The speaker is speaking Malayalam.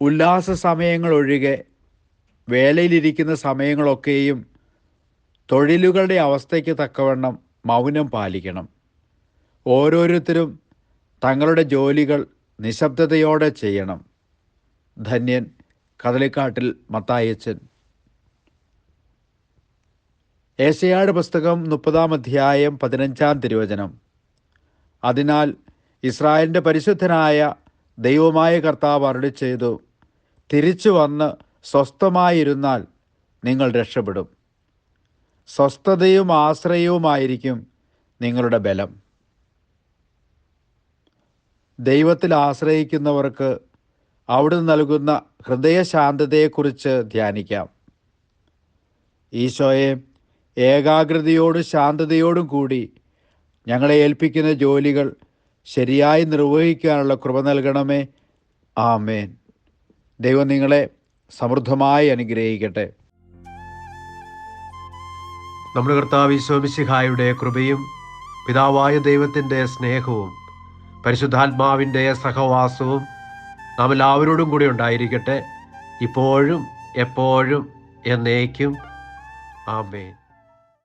ഉല്ലാസ സമയങ്ങളൊഴികെ വേലയിലിരിക്കുന്ന സമയങ്ങളൊക്കെയും തൊഴിലുകളുടെ അവസ്ഥയ്ക്ക് തക്കവണ്ണം മൗനം പാലിക്കണം. ഓരോരുത്തരും തങ്ങളുടെ ജോലികൾ നിശബ്ദതയോടെ ചെയ്യണം. ധന്യൻ കദളിക്കാട്ടിൽ മത്തായച്ചൻ ഏശയാട് പുസ്തകം മുപ്പതാം അധ്യായം പതിനഞ്ചാം തിരുവചനം. അതിനാൽ ഇസ്രായേലിന്റെ പരിശുദ്ധനായ ദൈവമായ കർത്താവ് അരുളി ചെയ്തു തിരിച്ചു വന്ന് സ്വസ്ഥമായിരുന്നാൽ നിങ്ങൾ രക്ഷപ്പെടും. സ്വസ്ഥതയും ആശ്രയവുമായിരിക്കും നിങ്ങളുടെ ബലം. ദൈവത്തിൽ ആശ്രയിക്കുന്നവർക്ക് അവിടുന്ന് നൽകുന്ന ഹൃദയശാന്തതയെക്കുറിച്ച് ധ്യാനിക്കാം. ഈശോയെ ഏകാഗ്രതയോടും ശാന്തതയോടും കൂടി ഞങ്ങളെ ഏൽപ്പിക്കുന്ന ജോലികൾ ശരിയായി നിർവഹിക്കാനുള്ള കൃപ നൽകണമേ. ആമേൻ. ദൈവം നിങ്ങളെ സമൃദ്ധമായി അനുഗ്രഹിക്കട്ടെ. നമ്മുടെ കർത്താവ് ഈശോമിശിഹായുടെ കൃപയും പിതാവായ ദൈവത്തിന്റെ സ്നേഹവും പരിശുദ്ധാത്മാവിന്റെ സഹവാസവും നാം എല്ലാവരോടും കൂടി ഉണ്ടായിരിക്കട്ടെ. ഇപ്പോഴും എപ്പോഴും എന്നേക്കും. ആമേൻ.